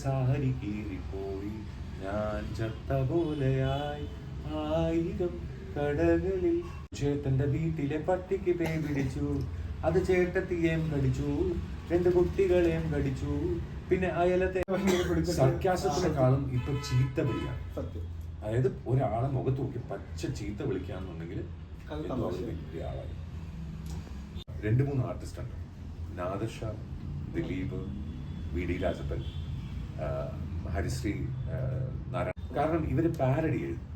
സാഹരി കീറിപ്പോയി. ഞാൻ ചത്ത പോലെയായി ആയിരം കടകളിൽ. ചേട്ടന്റെ വീട്ടിലെ പട്ടിക്ക് പേ പിടിച്ചു. അത് ചേട്ടത്തിയേം കടിച്ചു. രണ്ട് കുട്ടികളെയും കടിച്ചു. പിന്നെ അയലത്തെ സർക്കാസത്തിനെക്കാളും ഇപ്പൊ ചീത്ത വിളിക്കാം സത്യം. അതായത് ഒരാളെ മുഖത്ത് നോക്കി പച്ച ചീത്ത വിളിക്കാന്നുണ്ടെങ്കിൽ. വലിയ ആളായി. രണ്ട് മൂന്ന് ആർട്ടിസ്റ്റ് ഉണ്ട്. Nadirsha Dileep V D Rajappan. ഹരിശ്രീ നാരായണൻ. നാരായണ കാരണം ഇവർ പാരഡി എഴുതും.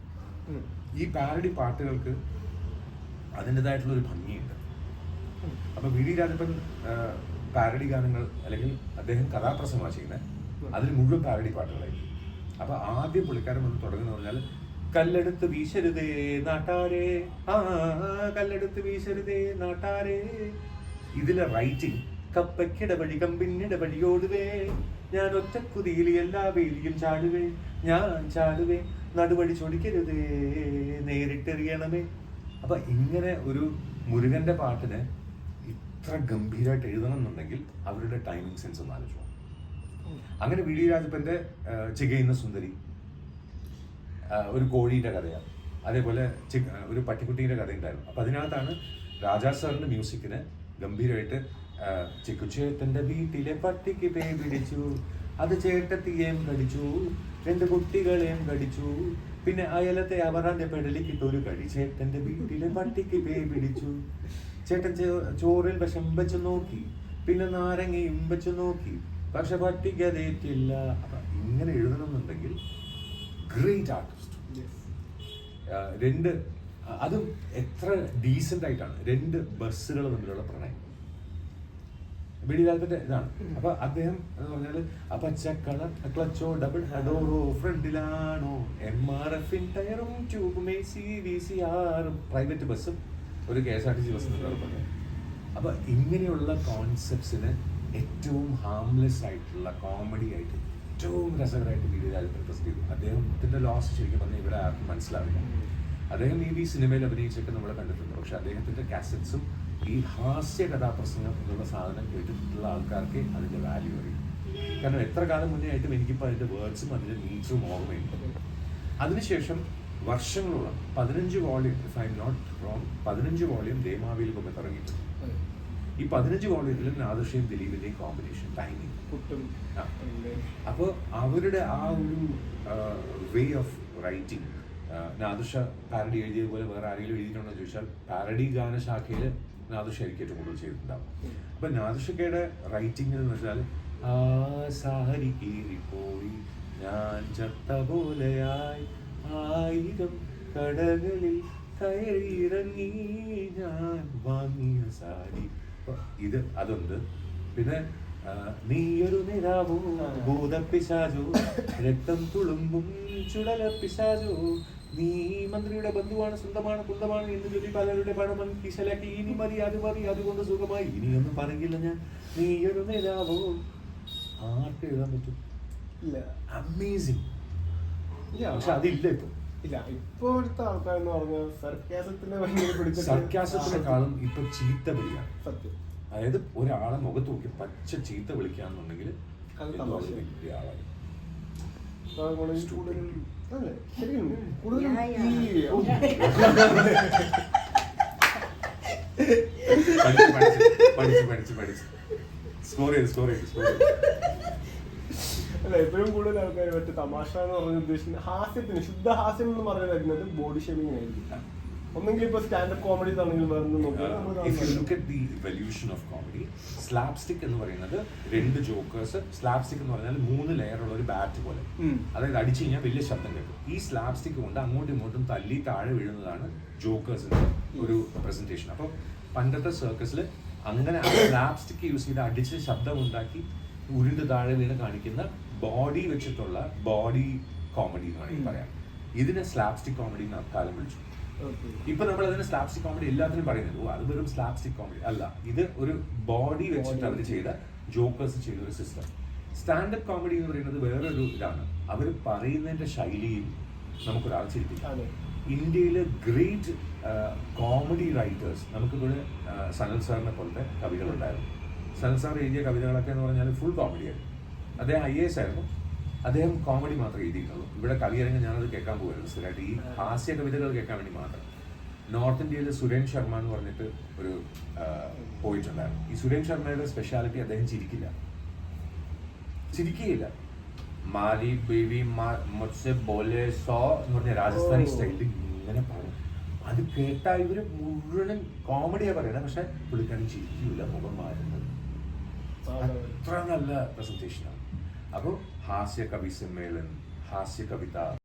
ഈ പാരഡി പാട്ടുകൾക്ക് അതിന്റെതായിട്ടുള്ള ഒരു ഭംഗിയുണ്ട്. അപ്പൊ വി ഡി രാജപ്പൻ പാരഡി ഗാനങ്ങൾ അല്ലെങ്കിൽ അദ്ദേഹം കഥാപ്രസംഗമാണ് ചെയ്യുന്നത്. അതിൽ മുഴുവൻ പാരഡി പാട്ടുകളായിരിക്കും അപ്പൊ ആദ്യം പുള്ളിക്കാരൻ വന്ന് തുടങ്ങുന്ന പറഞ്ഞാൽ കല്ലെടുത്ത് വീശരുതേ നാട്ടാരേ ആ കല്ലെടുത്ത് വീശരുതേ നാട്ടാരേ. ഇതിലെ റൈറ്റിംഗ് കപ്പയ്ക്കിട കമ്പിന്നിടവഴി ഓടുവേ. ഞാൻ ഒറ്റക്കുതിയിൽ എല്ലാ വേലിയും ചാടുവേ. ഞാൻ ചാടുവേ. നടുവഴി ചൊടിക്കരുതേ. നേരിട്ടെറിയണമേ. അപ്പൊ ഇങ്ങനെ ഒരു മുരുകന്റെ പാട്ടിന് ഇത്ര ഗംഭീരമായിട്ട് എഴുതണം എന്നുണ്ടെങ്കിൽ അവരുടെ ടൈമിംഗ് സെൻസ് ഒന്ന് ആലോചിച്ചു അങ്ങനെ വി ഡി രാജപ്പന്റെ ചികയുന്ന സുന്ദരി ഒരു കോഴീന്റെ കഥയാണ് അതേപോലെ ഒരു പട്ടിക്കുട്ടീന്റെ കഥയുണ്ടായിരുന്നു. അപ്പം അതിനകത്താണ് രാജാ സാറിന്റെ മ്യൂസിക്കിന് ഗംഭീരമായിട്ട് ആ, ചിക്കുച്ചേട്ടന്റെ വീട്ടിലെ പട്ടിക്ക് പേ പിടിച്ചു. അത് ചേട്ടത്തിയേം കടിച്ചു. രണ്ട് കുട്ടികളെയും കടിച്ചു. പിന്നെ അയലത്തെ അവറാന്റെ പെടലിക്കിട്ട് ഒരു കടി ചേട്ടന്റെ വീട്ടിലെ പട്ടിക്ക് പേ പിടിച്ചു. ചേട്ടൻ ചോറിൽ വിഷം വെച്ച് നോക്കി. പിന്നെ നാരങ്ങയും വെച്ചു നോക്കി. പക്ഷെ പട്ടിക്ക് അതേറ്റില്ല അപ്പൊ ഇങ്ങനെ എഴുതണമെന്നുണ്ടെങ്കിൽ ഗ്രേറ്റ് ആർട്ടിസ്റ്റ് രണ്ട് അതും എത്ര ഡീസെന്റ് ആയിട്ടാണ്. രണ്ട് ബസ്സുകൾ തമ്മിലുള്ള പ്രണയം. വെടികാലത്തിന്റെ ഇതാണ്. അപ്പൊ അദ്ദേഹം എന്ന് പറഞ്ഞാൽ ആ പച്ചക്കള ക്ലച്ചോ ഡബിൾ ഹഡോറോ ഫ്രണ്ടിലാണോ എം ആർ എഫിൻ ടയറും ട്യൂബും എ സി വി സി ആറും പ്രൈവറ്റ് ബസ്സും ഒരു K S R T C ബസ്സും അപ്പൊ ഇങ്ങനെയുള്ള കോൺസെപ്റ്റ്സിന് ഏറ്റവും ഹാംലെസ് ആയിട്ടുള്ള കോമഡി ആയിട്ട് ഏറ്റവും രസകരമായിട്ട് വീഡിയോ രാജ്യത്ത് പ്രസന്റ് ചെയ്തു. അദ്ദേഹത്തിന്റെ ലോസ് ശരിക്കും പറഞ്ഞാൽ ഇവിടെ ആർക്കും മനസ്സിലാവില്ല. അദ്ദേഹം ഈ സിനിമയിൽ അഭിനയിച്ചൊക്കെ നമ്മൾ കണ്ടിട്ടുണ്ട്. പക്ഷെ അദ്ദേഹത്തിന്റെ കാസറ്റ്സും ഈ ഹാസ്യ കഥാപ്രസംഗം എന്നുള്ള സാധനം കേട്ടിട്ടുള്ള ആൾക്കാർക്ക് അതിന്റെ വാല്യൂ അറിയും. കാരണം എത്ര കാലം മുന്നേ ആയിട്ടും എനിക്കിപ്പോൾ അതിന്റെ വേർഡ്സും അതിന്റെ മീൻസും ഓർമ്മയുണ്ട്. അതിനുശേഷം വർഷങ്ങളോളം പതിനഞ്ച് volume if I'm not wrong പതിനഞ്ച് വോളിയം ദേമാവിയിൽ കൊമ്പത്ത് തുടങ്ങിയിട്ടുണ്ട് ഈ പതിനഞ്ച് വോളിയത്തിലും നാദർഷയും ദിലീപിന്റെയും കോമ്പിനേഷൻ ടൈമിങ് അപ്പോൾ അവരുടെ ആ ഒരു way of writing Nadirsha parody എഴുതിയതുപോലെ വേറെ ആരെങ്കിലും എഴുതിയിട്ടുണ്ടോ എന്ന് ചോദിച്ചാൽ പാരഡി ഗാനശാഖയിൽ നാദർഷ ആയിരിക്കും ഏറ്റവും കൂടുതൽ ചെയ്തിട്ടുണ്ടാവും. അപ്പൊ നാദർഷക്കയുടെ റൈറ്റിംഗ് എന്ന് വെച്ചാൽ ആ സാരി കീറിപ്പോയി ഞാൻ ചത്ത പോലെയായി ആയിരം കടകളിൽ കയറിയിറങ്ങി ഞാൻ വാങ്ങിയ സാരി. ഇത് അതുണ്ട്. പിന്നെ നീയൊരു നിരാവോ ഭൂതപ്പിശാചോ രക്തം തുളുമ്പും ചുടലപ്പിശാചോ നീ ഈ മന്ത്രിയുടെ ബന്ധുവാണ് സ്വന്തമാണ് കുന്തമാണ് എന്ന് ചൊല്ലി പലരുടെ പണം കിശലാക്കി ഇനി മതി അത് മതി അതുകൊണ്ട് സുഖമായി. ഇനിയൊന്നും പറയില്ല ഞാൻ. നീ എഴുന്നേരാവോഴുതാൻ ആർക്ക് എഴുതാൻ പറ്റും. ഇല്ല. അമേസിങ് ഇല്ല. പക്ഷെ അതില്ല ഇപ്പൊ. ഇല്ല. ഇപ്പോഴത്തെ ആൾക്കാരെന്ന് പറഞ്ഞാൽ സർക്കാസത്തിന് ഭയങ്കര പിടിച്ച സർക്കാസത്തിനെക്കാളും ഇപ്പൊ ചീത്ത വിളിയാണ് സത്യം. അതായത് ഒരാളെ മുഖത്ത് നോക്കി പച്ച ചീത്ത വിളിക്കാന്നുണ്ടെങ്കിൽ അത് വലിയ ആളായി. ശരിക്കും കൂടുതലും അല്ല എപ്പോഴും കൂടുതൽ ആൾക്കാർ മറ്റേ തമാശ എന്ന് പറഞ്ഞ ഉദ്ദേശിക്കുന്നത് ഹാസ്യത്തിന് ശുദ്ധ ഹാസ്യം എന്ന് പറഞ്ഞു വരുന്നത് ബോഡി ഷേമിങ് ആയിരിക്കും. ഒന്നെങ്കിൽ ഇപ്പൊ സ്റ്റാൻഡപ്പ് കോമഡി ആണെങ്കിൽ if you look at the of comedy slapstick എന്ന് പറയുന്നത് രണ്ട് ജോക്കേഴ്സ് സ്ലാപ്സ്റ്റിക് എന്ന് പറഞ്ഞാൽ മൂന്ന് ലെയർ ഉള്ള ഒരു ബാറ്റ് പോലെ. അതായത് അടിച്ചു കഴിഞ്ഞാൽ വലിയ ശബ്ദം കേൾക്കും. ഈ സ്ലാപ്സ്റ്റിക് കൊണ്ട് അങ്ങോട്ടും ഇങ്ങോട്ടും തല്ലി താഴെ വീഴുന്നതാണ് ജോക്കേഴ്സിന്റെ ഒരു പ്രസന്റേഷൻ അപ്പോൾ പണ്ടത്തെ സർക്കസിൽ അങ്ങനെ സ്ലാപ്സ്റ്റിക് യൂസ് ചെയ്ത് അടിച്ച് ശബ്ദം ഉണ്ടാക്കി ഉരുണ്ട് താഴെ വീണ് കാണിക്കുന്ന ബോഡി വെച്ചിട്ടുള്ള ബോഡി കോമഡി എന്ന് വേണമെങ്കിൽ പറയാം. ഇതിനെ സ്ലാപ്സ്റ്റിക് കോമഡി എന്ന് അക്കാലം വിളിച്ചു. ഇപ്പൊ നമ്മൾ അതിന് സ്ലാപ്സ്റ്റിക് കോമഡി എല്ലാത്തിനും പറയുന്നത് ഓ അത് വെറും സ്ലാപ്സ്റ്റിക് കോമഡി അല്ല ഇത് ഒരു ബോഡി വെച്ചിട്ട് അവർ ചെയ്ത ജോക്കേഴ്സ് ചെയ്ത ഒരു സിസ്റ്റം സ്റ്റാൻഡപ്പ് കോമഡി എന്ന് പറയുന്നത് വേറൊരു ഇതാണ്. അവർ പറയുന്നതിന്റെ ശൈലിയിൽ നമുക്കൊരാൾ ചിരിപ്പിക്കാം. ഇന്ത്യയിലെ ഗ്രേറ്റ് കോമഡി റൈറ്റേഴ്സ് നമുക്കിവിടെ സനൽ സാറിനെ പോലത്തെ കവികളുണ്ടായിരുന്നു. സനൽ സാർ എഴുതിയ കവിതകളൊക്കെ എന്ന് പറഞ്ഞാൽ ഫുൾ കോമഡിയായിരുന്നു അദ്ദേഹം ഐ എസ് ആയിരുന്നു. അദ്ദേഹം കോമഡി മാത്രമേ എഴുതിയിട്ടുള്ളൂ. ഇവിടെ കവിയരങ്ങ് ഞാനത് കേൾക്കാൻ പോകുമായിരുന്നു സ്ഥിരമായിട്ട്. ഈ ഹാസ്യ കവിതകൾ കേൾക്കാൻ വേണ്ടി മാത്രം. നോർത്ത് ഇന്ത്യയിലെ സുരേൻ ശർമ്മ എന്ന് പറഞ്ഞിട്ട് ഒരു പോയിട്ടുണ്ടായിരുന്നു. ഈ സുരേൻ ശർമ്മയുടെ സ്പെഷ്യാലിറ്റി അദ്ദേഹം ചിരിക്കില്ല. ചിരിക്കുകയില്ല. മാലി ബേബി മുത്സെ ബോലെ സോ എന്ന് പറഞ്ഞ രാജസ്ഥാനി. സ്റ്റൈലിൽ ഇങ്ങനെ പറയും. അത് കേട്ടാൽ ഇവർ മുഴുവനും കോമഡിയാ പറയുന്നത് പക്ഷെ പുള്ളിക്കാരൻ ചിരിക്കില്ല മുഖം മാറുന്നത്. അത്ര നല്ല പ്രസന്റേഷനാണ് അപ്പോൾ ഹാസ്യ കവി സമ്മേളൻ ഹാസ്യ കവിത